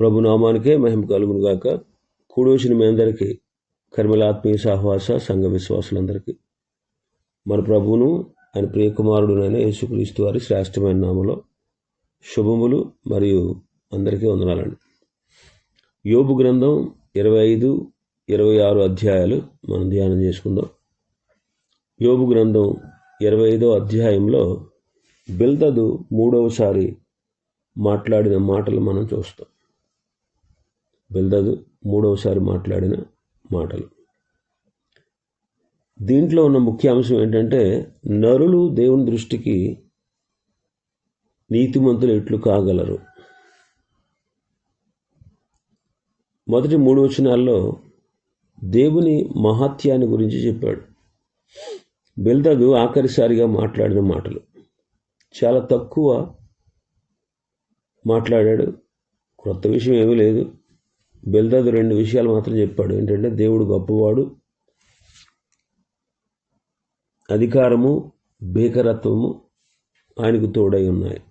ప్రభునామానికే మహిమ కలుగును గాక కూడోసిన మీ అందరికీ కర్మలాత్మీయ సహవాస సంఘ విశ్వాసులందరికీ. మన ప్రభువును ఆయన ప్రియకుమారుడునైన యేసుక్రీస్తు వారి శ్రేష్టమైన నామలో శుభములు మరియు అందరికీ వందనాలండి. యోబు గ్రంథం ఇరవై ఐదు ఇరవై ఆరు అధ్యాయాలు మనం ధ్యానం చేసుకుందాం. యోబు గ్రంథం ఇరవై ఐదో అధ్యాయంలో బిల్దదు మూడవసారి మాట్లాడిన మాటలు మనం చూస్తాం. బిల్దదు మూడవసారి మాట్లాడిన మాటలు. దీంట్లో ఉన్న ముఖ్య అంశం ఏంటంటే నరులు దేవుని దృష్టికి నీతిమంతులు ఎట్లు కాగలరు? మొదటి మూడు వచనాల్లో దేవుని మహత్యాన్ని గురించి చెప్పాడు. బెల్దదు ఆఖరిసారిగా మాట్లాడిన మాటలు. చాలా తక్కువ మాట్లాడాడు. క్రొత్త విషయం ఏమీ లేదు. బెల్దదు రెండు విషయాలు మాత్రం చెప్పాడు. ఏంటంటే దేవుడు గొప్పవాడు అధికారము భీకరత్వము ఆయనకు తోడై ఉన్నాయి.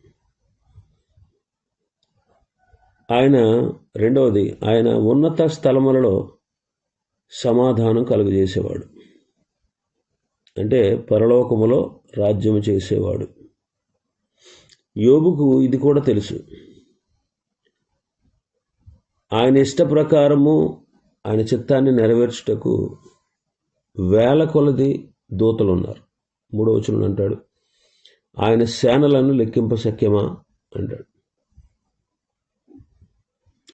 ఆయన రెండవది ఆయన ఉన్నత స్థలములలో సమాధానం కలుగజేసేవాడు. అంటే పరలోకములో రాజ్యము చేసేవాడు. యోబుకు ఇది కూడా తెలుసు. ఆయన ఇష్ట ప్రకారము ఆయన చిత్తాన్ని నెరవేర్చుటకు వేల కొలది దూతలు ఉన్నారు మూడో వచనం అంటాడు ఆయన సేనలను లెక్కింప శక్యమా అంటాడు.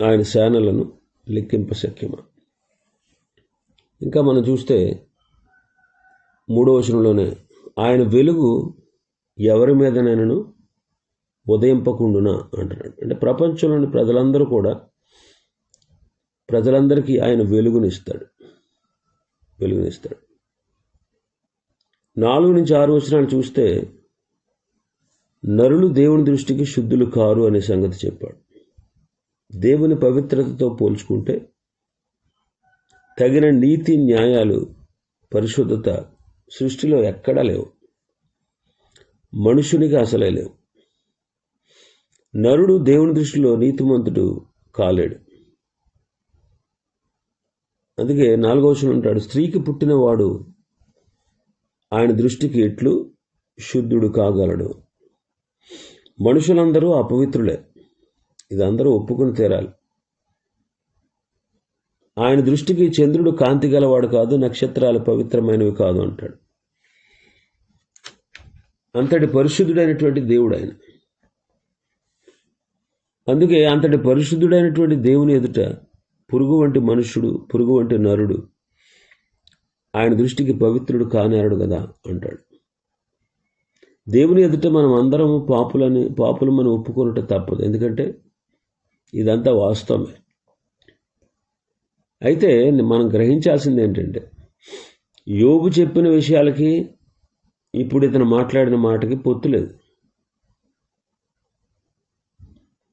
ఆయన సేనలను లెక్కింప శక్యమా ఇంకా మనం చూస్తే మూడో వచనంలోనే ఆయన వెలుగు ఎవరి మీదనైనాను ఉదయింపకుండునా అంటున్నాడు. అంటే ప్రపంచంలోని ప్రజలందరూ కూడా ప్రజలందరికీ ఆయన వెలుగునిస్తాడు. వెలుగునిస్తాడు. నాలుగు నుంచి ఆరు వచనాలు చూస్తే నరులు దేవుని దృష్టికి శుద్ధులు కారు అనే సంగతి చెప్పాడు. దేవుని పవిత్రతతో పోల్చుకుంటే తగిన నీతి న్యాయాలు పరిశుద్ధత సృష్టిలో ఎక్కడా లేవు. మనుషునికి అసలే లేవు. నరుడు దేవుని దృష్టిలో నీతిమంతుడు కాలేడు. అందుకే నాలుగో వచనం ఉంటాడు స్త్రీకి పుట్టినవాడు ఆయన దృష్టికి ఎట్లు శుద్ధుడు కాగలడు. మనుషులందరూ అపవిత్రులే. ఇది అందరూ ఒప్పుకుని తీరాలి. ఆయన దృష్టికి చంద్రుడు కాంతి గలవాడు కాదు నక్షత్రాలు పవిత్రమైనవి కాదు అంటాడు. అంతటి పరిశుద్ధుడైనటువంటి దేవుడు ఆయన. అందుకే అంతటి పరిశుద్ధుడైనటువంటి దేవుని ఎదుట పురుగు వంటి మనుష్యుడు పురుగు వంటి నరుడు ఆయన దృష్టికి పవిత్రుడు కానేరడు కదా అంటాడు. దేవుని ఎదుట మనం అందరం పాపులని పాపులు మనం ఒప్పుకున్నట్టు తప్పదు. ఎందుకంటే ఇదంతా వాస్తవమే. అయితే మనం గ్రహించాల్సింది ఏంటంటే యోబు చెప్పిన విషయాలకి ఇప్పుడు ఇతను మాట్లాడిన మాటకి పొత్తు లేదు.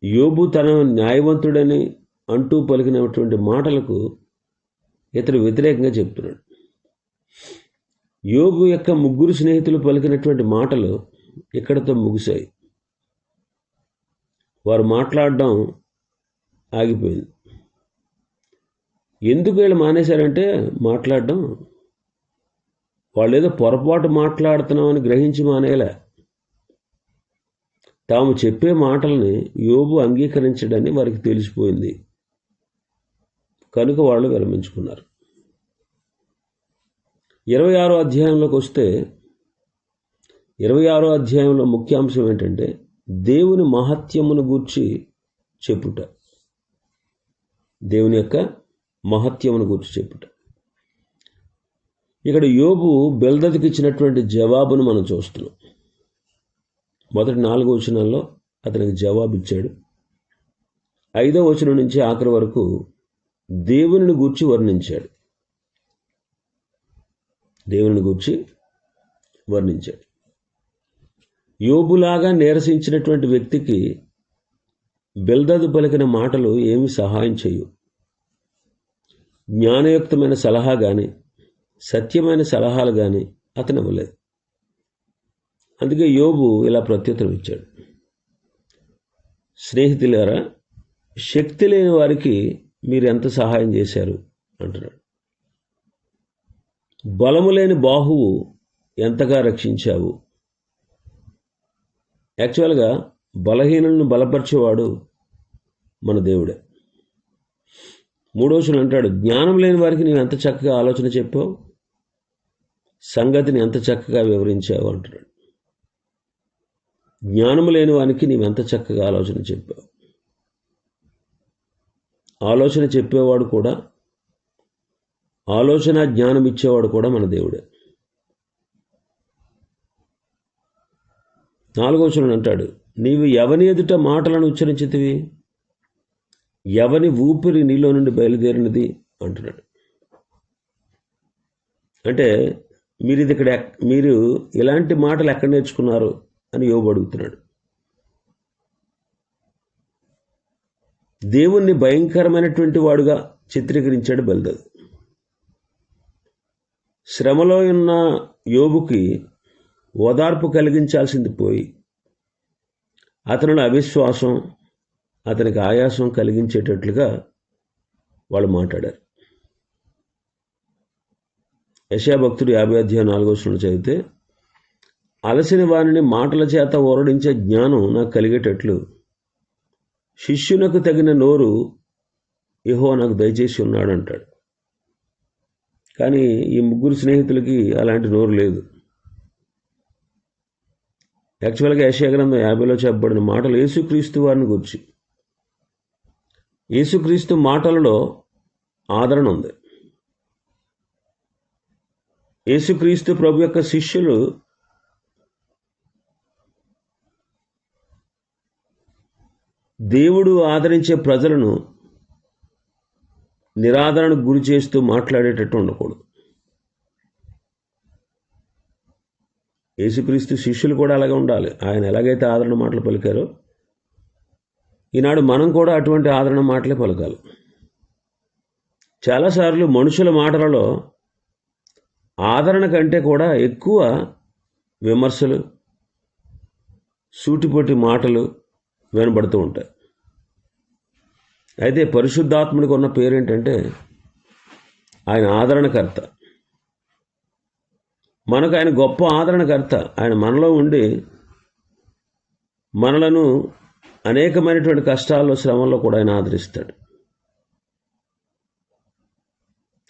యోబు తన న్యాయవంతుడని అంటూ పలికినటువంటి మాటలకు ఇతడు వ్యతిరేకంగా చెప్తున్నాడు యోగు యొక్క ముగ్గురు స్నేహితులు పలికినటువంటి మాటలు ఇక్కడతో ముగిశాయి. వారు మాట్లాడడం ఆగిపోయింది. ఎందుకు వీళ్ళు మానేశారంటే మాట్లాడడం వాళ్ళు ఏదో పొరపాటు మాట్లాడుతున్నామని గ్రహించి మానేయలే? తాము చెప్పే మాటల్ని యోబు అంగీకరించడని వారికి తెలిసిపోయింది. కనుక వాళ్ళు విరమించుకున్నారు. ఇరవై ఆరో అధ్యాయంలోకి వస్తే ఇరవై ఆరో అధ్యాయంలో ముఖ్యాంశం ఏంటంటే దేవుని మహత్యమును గూర్చి చెప్పుట. దేవుని యొక్క మహత్యమును గూర్చి చెప్పుట. ఇక్కడ యోబు బెల్దతికి ఇచ్చినటువంటి జవాబును మనం చూస్తున్నాం. మొదటి నాలుగో వచనాల్లో అతనికి జవాబు ఇచ్చాడు ఐదో వచనం నుంచి ఆఖరి వరకు దేవుని గూర్చి వర్ణించాడు. దేవుని గూర్చి వర్ణించాడు. యోబులాగా నీరసించినటువంటి వ్యక్తికి బెల్దదు పలికిన మాటలు ఏమి సహాయం చేయు. జ్ఞానయుక్తమైన సలహా కానీ సత్యమైన సలహాలు కానీ అతను ఇవ్వలేదు. అందుకే యోబు ఇలా ప్రత్యుత్తరం ఇచ్చాడు. స్నేహితులారా శక్తి లేని వారికి మీరు ఎంత సహాయం చేశారు? అంటున్నాడు. బలము లేని బాహువు ఎంతగా రక్షించావు? యాక్చువల్గా బలహీనులను బలపరిచేవాడు మన దేవుడే. మూడోసులు అంటాడు జ్ఞానం లేని వారికి నీవు ఎంత చక్కగా ఆలోచన చెప్పావు? సంగతిని ఎంత చక్కగా వివరించావు? అంటున్నాడు. జ్ఞానం లేని వానికి నీవు ఎంత చక్కగా ఆలోచన చెప్పావు? ఆలోచన చెప్పేవాడు కూడా ఆలోచన జ్ఞానం ఇచ్చేవాడు కూడా మన దేవుడే. నాలుగో నాలుగవచనం అంటాడు నీవు ఎవని ఎదుట మాటలను ఉచ్చరించితివి? ఎవని ఊపిరి నీలో నుండి బయలుదేరినది? అంటున్నాడు. అంటే మీరు ఇది ఇక్కడ ఎక్- మీరు ఇలాంటి మాటలు ఎక్కడ నేర్చుకున్నారు అని యోబడుగుతున్నాడు దేవుణ్ణి భయంకరమైనటువంటి వాడుగా చిత్రీకరించాడు బెల్దదు. శ్రమలో ఉన్న యోబుకి ఓదార్పు కలిగించాల్సింది పోయి అతనిలో అవిశ్వాసం అతనికి ఆయాసం కలిగించేటట్లుగా వాళ్ళు మాట్లాడారు. యశాభక్తుడు యాభై అధ్యాయం నాలుగో వచనంలో చదివితే అలసిన వారిని మాటల చేత ఓరడించే జ్ఞానం నాకు కలిగేటట్లు శిష్యునకు తగిన నోరు యహో నాకు దయచేసి ఉన్నాడు అంటాడు కానీ ఈ ముగ్గురు స్నేహితులకి అలాంటి నోరు లేదు. యాక్చువల్గా యశా గ్రంథం యాభైలో చెప్పబడిన మాటలు యేసుక్రీస్తు వారిని గురించి. యేసుక్రీస్తు మాటలలో ఆదరణ ఉంది. యేసుక్రీస్తు ప్రభు యొక్క శిష్యులు దేవుడు ఆదరించే ప్రజలను నిరాదరణకు గురి చేస్తూ మాట్లాడేటట్టు ఉండకూడదు. యేసుక్రీస్తు శిష్యులు కూడా అలాగే ఉండాలి. ఆయన ఎలాగైతే ఆదరణ మాటలు పలికారో ఈనాడు మనం కూడా అటువంటి ఆదరణ మాటలే పలకాలి. చాలాసార్లు మనుషుల మాటలలో ఆదరణ కంటే కూడా ఎక్కువ విమర్శలు సూటిపోటి మాటలు వినబడుతూ ఉంటాయి. అయితే పరిశుద్ధాత్ముడికి ఉన్న పేరేంటంటే ఆయన ఆదరణకర్త. మనకు ఆయన గొప్ప ఆదరణకర్త. ఆయన మనలో ఉండి మనలను అనేకమైనటువంటి కష్టాల్లో శ్రమంలో కూడా ఆయన ఆదరిస్తాడు.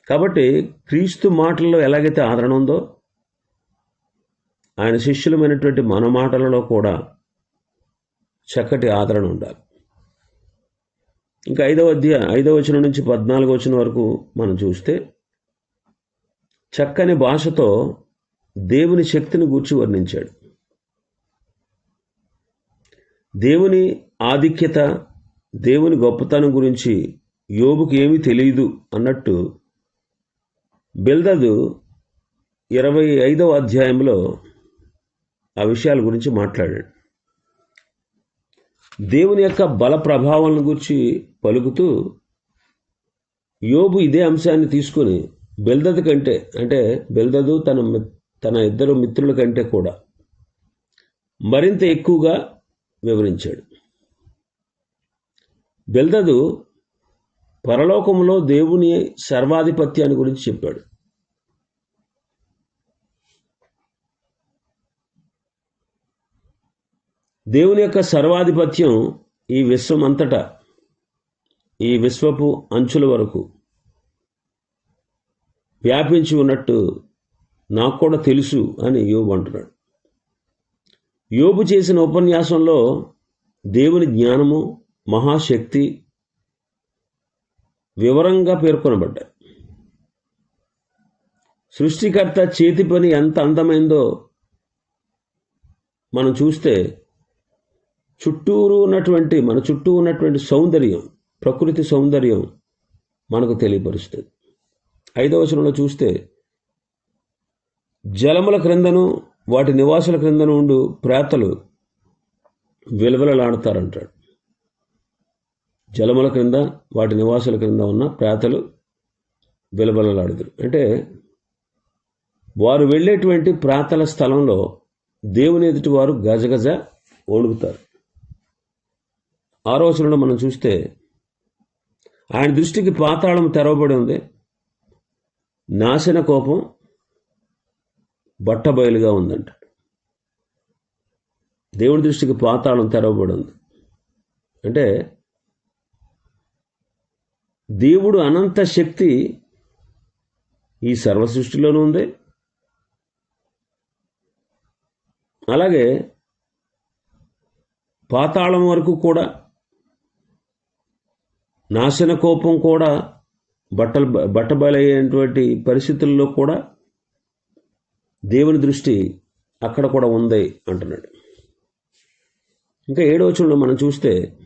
కాబట్టి క్రీస్తు మాటల్లో ఎలాగైతే ఆదరణ ఉందో ఆయన శిష్యులమైనటువంటి మన మాటలలో కూడా చక్కటి ఆదరణ ఉండాలి. ఇంకా ఐదవ అధ్యాయ ఐదవ వచనం నుంచి పద్నాలుగో వచనం వరకు మనం చూస్తే చక్కని భాషతో దేవుని శక్తిని గూర్చి వర్ణించాడు. దేవుని ఆధిక్యత దేవుని గొప్పతనం గురించి యోబుకి ఏమీ తెలియదు అన్నట్టు బిల్దదు ఇరవై ఐదవ అధ్యాయంలో ఆ విషయాల గురించి మాట్లాడాడు. దేవుని యొక్క బల ప్రభావాలను గురించి పలుకుతూ యోబు ఇదే అంశాన్ని తీసుకొని బెల్దదు కంటే అంటే బెల్దదు తన మి- తన ఇద్దరు మిత్రుల కంటే కూడా మరింత ఎక్కువగా వివరించాడు. బెల్దదు పరలోకంలో దేవుని సర్వాధిపత్యాన్ని గురించి చెప్పాడు. దేవుని యొక్క సర్వాధిపత్యం ఈ విశ్వం అంతటా ఈ విశ్వపు అంచుల వరకు వ్యాపించి ఉన్నట్టు నాకు కూడా తెలుసు అని యోబు అంటున్నాడు. యోబు చేసిన ఉపన్యాసంలో దేవుని జ్ఞానము మహాశక్తి వివరంగా పేర్కొనబడ్డాయి. సృష్టికర్త చేతి పని ఎంత అందమైందో మనం చూస్తే చుట్టూరు ఉన్నటువంటి మన చుట్టూ ఉన్నటువంటి సౌందర్యం ప్రకృతి సౌందర్యం మనకు తెలియపరుస్తుంది. ఐదవ వచనంలో చూస్తే జలముల క్రిందను వాటి నివాసుల క్రిందను ఉండు ప్రేతలు విలవిలలాడతారంటాడు. జలముల క్రింద వాటి నివాసుల క్రింద ఉన్న ప్రేతలు విలవిలలాడుదురు. అంటే వారు వెళ్ళేటువంటి ప్రాతల స్థలంలో దేవుని ఎదుటి వారు గజగజ వణుకుతారు. ఆలోచనలో మనం చూస్తే ఆయన దృష్టికి పాతాళం తెరవబడి ఉంది. నాశన కోపం బట్టబయలుగా ఉందంట. దేవుడి దృష్టికి పాతాళం తెరవబడి ఉంది. అంటే దేవుడు అనంత శక్తి ఈ సర్వ సృష్టిలోనూ ఉంది. అలాగే పాతాళం వరకు కూడా నాశన కోపం కూడా బట్టలు బట్టబలైనటువంటి పరిస్థితుల్లో కూడా దేవుని దృష్టి అక్కడ కూడా ఉంది అంటున్నాడు. ఇంకా ఏడవచనంలో మనం చూస్తే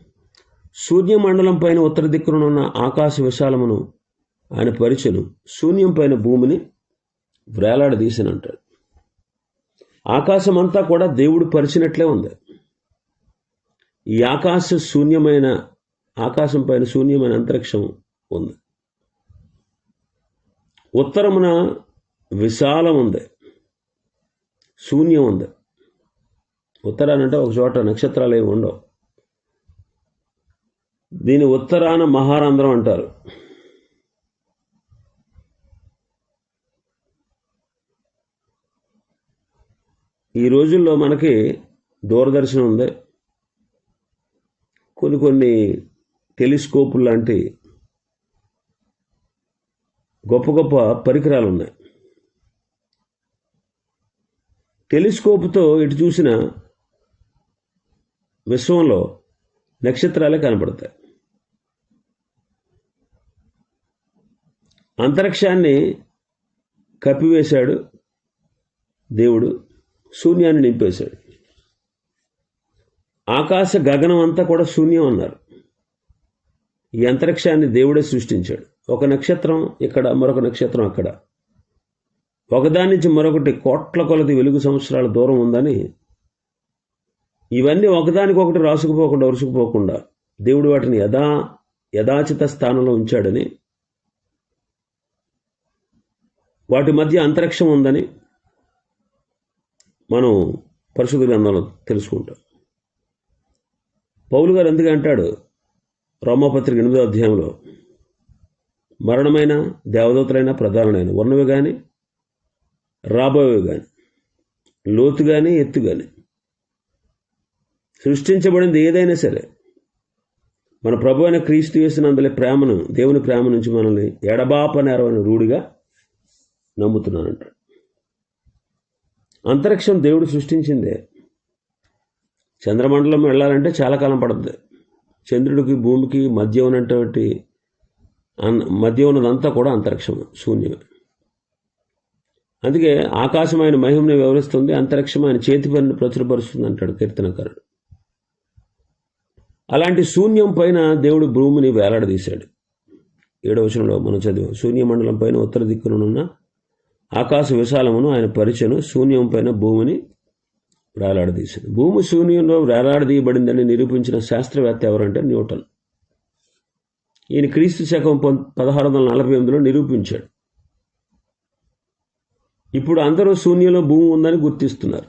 సూర్యమండలం పైన ఉత్తర దిక్కున ఉన్న ఆకాశ విశాలమును ఆయన పరిచను శూన్యం పైన భూమిని వేలాడదీసినంటాడు. ఆకాశం అంతా కూడా దేవుడు పరిచినట్లే ఉంది. ఈ ఆకాశ శూన్యమైన ఆకాశం పైన శూన్యమైన అంతరిక్షం ఉంది. ఉత్తరమున విశాలం ఉంది. శూన్యం ఉంది. ఉత్తరానంటే ఒక చోట నక్షత్రాలు ఏమి ఉండవు. దీని ఉత్తరాన మహారంధ్రం అంటారు. ఈ రోజుల్లో మనకి దూరదర్శనం ఉంది. కొన్ని కొన్ని టెలిస్కోపు లాంటి గొప్ప గొప్ప పరికరాలు ఉన్నాయి టెలిస్కోప్తో ఇటు చూసిన విశ్వంలో నక్షత్రాలే కనపడతాయి. అంతరిక్షాన్ని కప్పివేశాడు దేవుడు శూన్యాన్ని నింపేశాడు. ఆకాశ గగనం అంతా కూడా శూన్యం అన్నారు. ఈ అంతరిక్షాన్ని దేవుడే సృష్టించాడు. ఒక నక్షత్రం ఇక్కడ మరొక నక్షత్రం అక్కడ. ఒకదాని నుంచి మరొకటి కోట్ల కొలది వెలుగు సంవత్సరాల దూరం ఉందని ఇవన్నీ ఒకదానికొకటి రాసుకుపోకుండా ఉరుసుకుపోకుండా దేవుడు వాటిని యథా యథాచిత స్థానంలో ఉంచాడని వాటి మధ్య అంతరిక్షం ఉందని మనం పరిశుద్ధ గ్రంథంలో తెలుసుకుంటాం. పౌలు గారు ఎందుకు అంటాడు రోమపత్రిక ఎనిమిదో అధ్యాయంలో మరణమైన దేవదూతలైన ప్రధానమైన ఉన్నవి కానీ రాబోయేవి కానీ లోతు కానీ ఎత్తు కానీ సృష్టించబడింది ఏదైనా సరే. మన ప్రభు అయిన క్రీస్తు చేసినందులే ప్రేమను దేవుని ప్రేమ నుంచి మనల్ని ఎడబాపనేరవని రూఢిగా నమ్ముతున్నానంట అంతరిక్షం దేవుడు సృష్టించిందే. చంద్రమండలం వెళ్ళాలంటే చాలా కాలం పడుతుంది చంద్రుడికి భూమికి మధ్య ఉన్నటువంటి మధ్య ఉన్నదంతా కూడా అంతరిక్షం శూన్యమే అందుకే ఆకాశం ఆయన మహిమని వివరిస్తుంది అంతరిక్షం ఆయన చేతి పనిని ప్రచురపరుస్తుంది అంటాడు కీర్తనకారుడు. అలాంటి శూన్యం పైన దేవుడు భూమిని వేలాడదీశాడు. ఏడవ వచనంలో మనం చదివాం శూన్యమండలం పైన ఉత్తర దిక్కునున్న ఆకాశ విశాలమును ఆయన పరిచను శూన్యం పైన భూమిని వేలాడదీసింది భూమి శూన్యంలో వేలాడదీయబడిందని నిరూపించిన శాస్త్రవేత్త ఎవరంటే న్యూటన్. ఈయన క్రీస్తు శకం పదహారు వందల నలభై ఎనిమిదిలో నిరూపించాడు. ఇప్పుడు అందరూ శూన్యంలో భూమి ఉందని గుర్తిస్తున్నారు.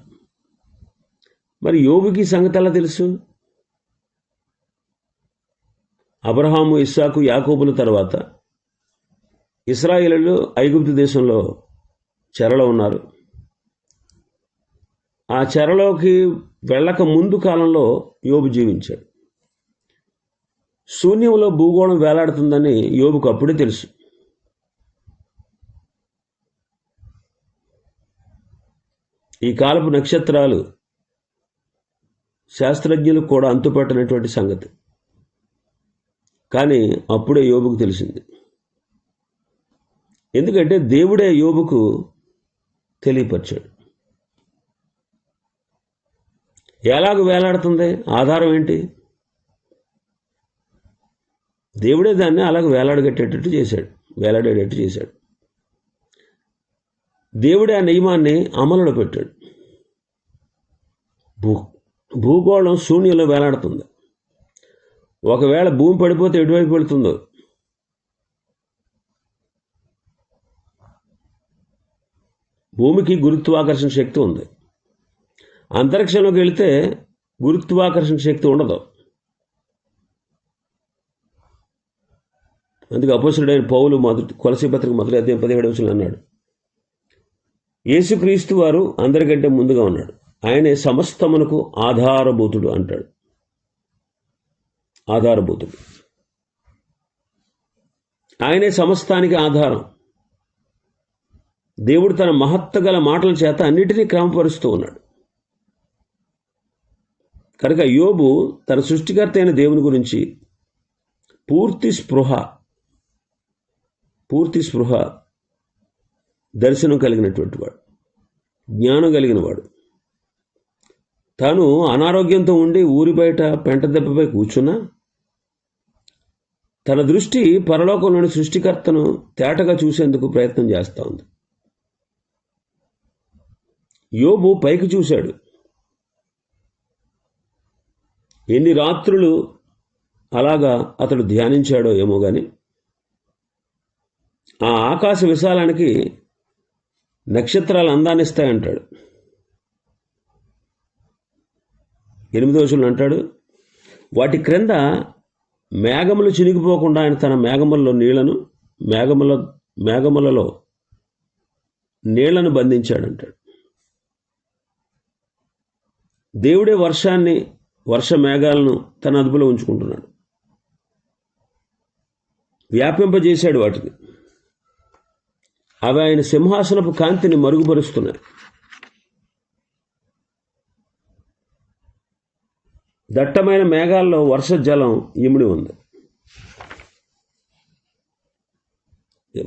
మరి యోగుకి సంగతి ఎలా తెలుసు? అబ్రహాము ఇస్సాకు యాకోబుల తర్వాత ఇస్రాయిలలో ఐగుప్తు దేశంలో చెరలో ఉన్నారు. ఆ చెరలోకి వెళ్ళక ముందు కాలంలో యోబు జీవించాడు. శూన్యంలో భూగోళం వేలాడుతుందని యోబుకు అప్పుడే తెలుసు. ఈ కాలపు నక్షత్రాలు శాస్త్రజ్ఞులకు కూడా అంతుపట్టనటువంటి సంగతి. కానీ అప్పుడే యోబుకు తెలిసింది. ఎందుకంటే దేవుడే యోబుకు తెలియపరిచాడు. ఎలాగ వేలాడుతుంది? ఆధారం ఏంటి? దేవుడే దాన్ని అలాగ వేలాడగట్టేటట్టు చేశాడు. వేలాడేటట్టు చేశాడు. దేవుడే ఆ నియమాన్ని అమలులో పెట్టాడు. భూ భూగోళం శూన్యంలో వేలాడుతుంది. ఒకవేళ భూమి పడిపోతే ఎటువైపు వెళుతుందో? భూమికి గురుత్వాకర్షణ శక్తి ఉంది. అంతరిక్షంలోకి వెళితే గురుత్వాకర్షణ శక్తి ఉండదు. అందుకే అపోసుడైన పౌలు మొదటి కొలసి పత్రిక మొదటి అధ్యాయం పదిహేడు వచ్చిన అన్నాడు. యేసుక్రీస్తు వారు అందరికంటే ముందుగా ఉన్నాడు. ఆయనే సమస్తమునకు ఆధారభూతుడు అంటాడు. ఆధారభూతుడు. ఆయనే సమస్తానికి ఆధారం. దేవుడు తన మహత్త గల మాటల చేత అన్నిటినీ క్రమపరుస్తూ ఉన్నాడు. కనుక యోబు తన సృష్టికర్త అయిన దేవుని గురించి పూర్తి స్పృహ పూర్తి స్పృహ దర్శనం కలిగినటువంటి వాడు జ్ఞానం కలిగిన వాడు. తాను అనారోగ్యంతో ఉండి ఊరి బయట పెంట దెబ్బపై కూర్చున్నా తన దృష్టి పరలోకంలోని సృష్టికర్తను తేటగా చూసేందుకు ప్రయత్నం చేస్తూ ఉంది. యోబు పైకి చూశాడు. ఎన్ని రాత్రులు అలాగా అతడు ధ్యానించాడో ఏమో కానీ ఆ ఆకాశ విశాలానికి నక్షత్రాలు అందాన్నిస్తాయంటాడు. ఎనిమిదో వచనం అంటాడు. వాటి క్రింద మేఘములు చినిగిపోకుండా ఆయన తన మేఘములలో నీళ్ళను మేఘముల మేఘములలో నీళ్ళను బంధించాడంటాడు. దేవుడే వర్షాన్ని వర్ష మేఘాలను తన అదుపులో ఉంచుకుంటున్నాడు. వ్యాపింపజేశాడు వాటిని. అవి ఆయన సింహాసనపు కాంతిని మరుగుపరుస్తున్నాయి. దట్టమైన మేఘాల్లో వర్ష జలం ఇమిడి ఉంది.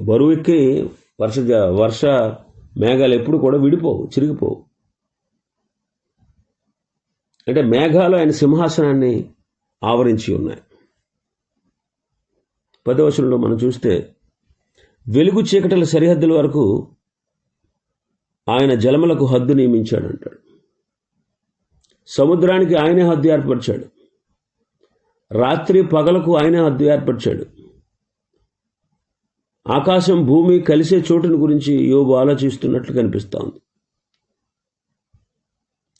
బరువెక్కి వర్ష జ- వర్ష మేఘాలు ఎప్పుడు కూడా విడిపోవు చిరిగిపోవు. అంటే మేఘాలు ఆయన సింహాసనాన్ని ఆవరించి ఉన్నాయి. పదవచనంలో మనం చూస్తే వెలుగు చీకటల సరిహద్దుల వరకు ఆయన జలములకు హద్దు నియమించాడు అంటాడు. సముద్రానికి ఆయనే హద్దు ఏర్పరిచాడు. రాత్రి పగలకు ఆయనే హద్దు ఏర్పరిచాడు. ఆకాశం భూమి కలిసే చోటుని గురించి యోబు ఆలోచిస్తున్నట్లు కనిపిస్తోంది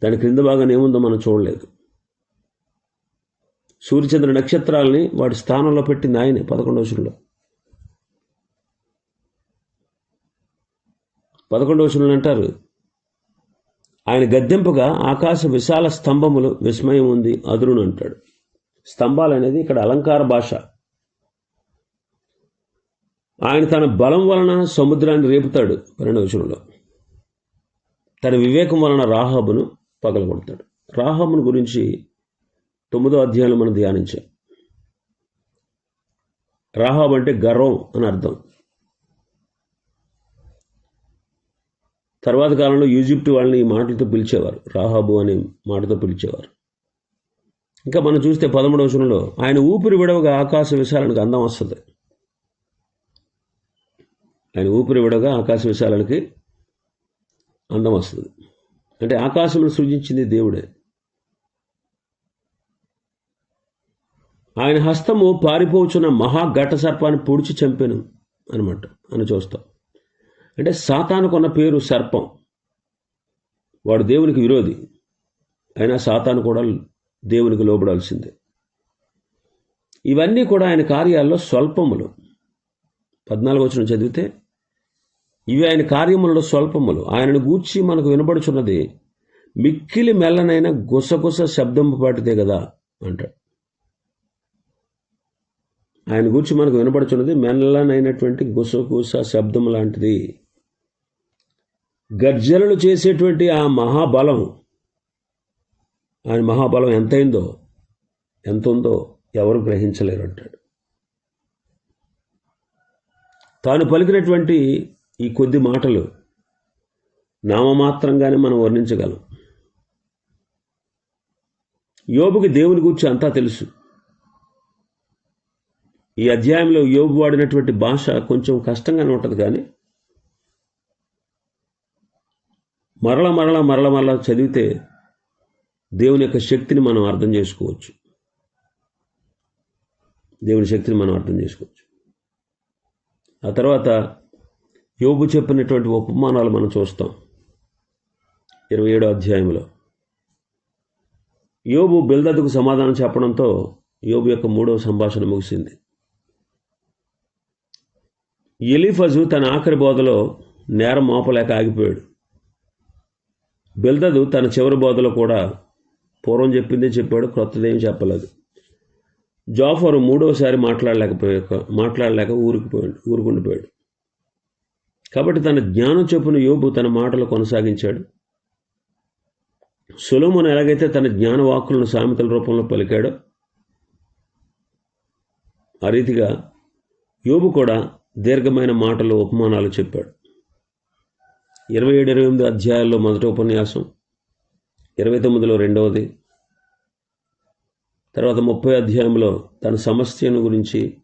దాని క్రింద భాగాన ఏముందో మనం చూడలేదు. సూర్యచంద్ర నక్షత్రాలని వాటి స్థానంలో పెట్టింది ఆయనే పదకొండవ వచనంలో పదకొండవ వచనంలో అంటారు. ఆయన గద్దెంపుగా ఆకాశ విశాల స్తంభములు విస్మయం ఉంది అదురును అంటాడు. స్తంభాలు అనేది ఇక్కడ అలంకార భాష. ఆయన తన బలం వలన సముద్రాన్ని రేపుతాడు పన్నెండవ వచనంలో తన వివేకం వలన రాహాబును పగలగొడతాడు రాహాబును గురించి తొమ్మిదో అధ్యాయంలో మనం ధ్యానించాం. రాహాబ్ అంటే గర్వం అని అర్థం. తర్వాత కాలంలో ఈజిప్ట్ వాళ్ళని ఈ మాటలతో పిలిచేవారు. రాహాబు అనే మాటతో పిలిచేవారు. ఇంకా మనం చూస్తే పదమూడవ వచనంలో ఆయన ఊపిరి విడవగా ఆకాశ విశాలానికి అందం వస్తుంది. ఆయన ఊపిరి విడవగా ఆకాశ విశాలానికి అందం వస్తుంది. అంటే ఆకాశంలో సృజించింది దేవుడే. ఆయన హస్తము పారిపోచున్న మహాఘట సర్పాన్ని పొడిచి చంపాను అనమాట అని చూస్తాం. అంటే సాతానుకున్న పేరు సర్పం. వాడు దేవునికి విరోధి. అయినా సాతాను కూడా దేవునికి లోబడాల్సిందే. ఇవన్నీ కూడా ఆయన కార్యాల్లో స్వల్పములు. పద్నాలుగు వచ్చిన చదివితే ఇవి ఆయన కార్యములలో స్వల్పములు. ఆయనను గూర్చి మనకు వినబడుచున్నది మిక్కిలి మెల్లనైన గుసగుస శబ్దము పాటిదే కదా అంటాడు. ఆయన గురించి మనకు వినపడుచున్నది మెల్లనైనటువంటి గుసగుస శబ్దం లాంటిది. గర్జనలు చేసేటువంటి ఆ మహాబలం ఆయన మహాబలం ఎంతైందో ఎంత ఉందో ఎవరు గ్రహించలేరు అంటాడు. తాను పలికినటువంటి ఈ కొద్ది మాటలు నామమాత్రంగానే మనం వర్ణించగలం. యోబుకి దేవుని గురించి అంతా తెలుసు. ఈ అధ్యాయంలో యోబు వాడినటువంటి భాష కొంచెం కష్టంగానే ఉంటుంది కానీ మరల మరల మరల మరల చదివితే దేవుని యొక్క శక్తిని మనం అర్థం చేసుకోవచ్చు. దేవుని శక్తిని మనం అర్థం చేసుకోవచ్చు. ఆ తర్వాత యోబు చెప్పినటువంటి ఉపమానాలు మనం చూస్తాం. ఇరవై ఏడో అధ్యాయంలో. యోబు బిల్దద్దుకు సమాధానం చెప్పడంతో యోబు యొక్క మూడవ సంభాషణ ముగిసింది. ఎలిఫజు తన ఆఖరి బోధలో నేరం మోపలేక ఆగిపోయాడు. బిల్దదు తన చివరి బోధలో కూడా పూర్వం చెప్పిందే చెప్పాడు క్రొత్తదేం చెప్పలేదు. జాఫరు మూడవసారి మాట్లాడలేకపోయాక మాట్లాడలేక ఊరికి పోయాడు ఊరుకుండిపోయాడు. కాబట్టి తన జ్ఞానం చొప్పున యోబు తన మాటలు కొనసాగించాడు. సులోమును ఎలాగైతే తన జ్ఞాన వాక్కులను సామెతల రూపంలో పలికాడో ఆ రీతిగా యోబు కూడా దీర్ఘమైన మాటలు ఉపమానాలు చెప్పాడు. ఇరవై ఏడు ఇరవై ఎనిమిది అధ్యాయాల్లో మొదటి ఉపన్యాసం ఇరవై తొమ్మిదిలో రెండవది తర్వాత ముప్పై అధ్యాయంలో తన సమస్యను గురించి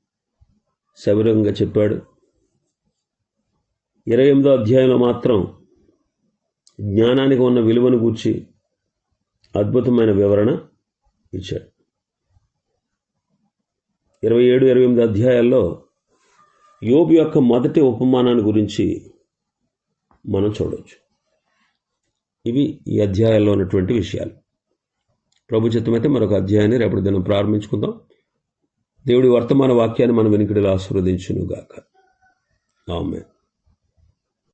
సవిరంగా చెప్పాడు. ఇరవై ఎనిమిదో అధ్యాయంలో మాత్రం జ్ఞానానికి ఉన్న విలువను గూర్చి అద్భుతమైన వివరణ ఇచ్చాడు. ఇరవై ఏడు ఇరవై ఎనిమిది అధ్యాయాల్లో యోబు యొక్క మొదటి ఉపమానాన్ని గురించి మనం చూడవచ్చు ఇవి ఈ అధ్యాయాల్లో ఉన్నటువంటి విషయాలు. ప్రభు చిత్తమైతే మరొక అధ్యాయాన్ని రేపటి దినం ప్రారంభించుకుందాం. దేవుడి వర్తమాన వాక్యాన్ని మనం వెనుకడిలో ఆశీర్వదించునుగాక. ఆమె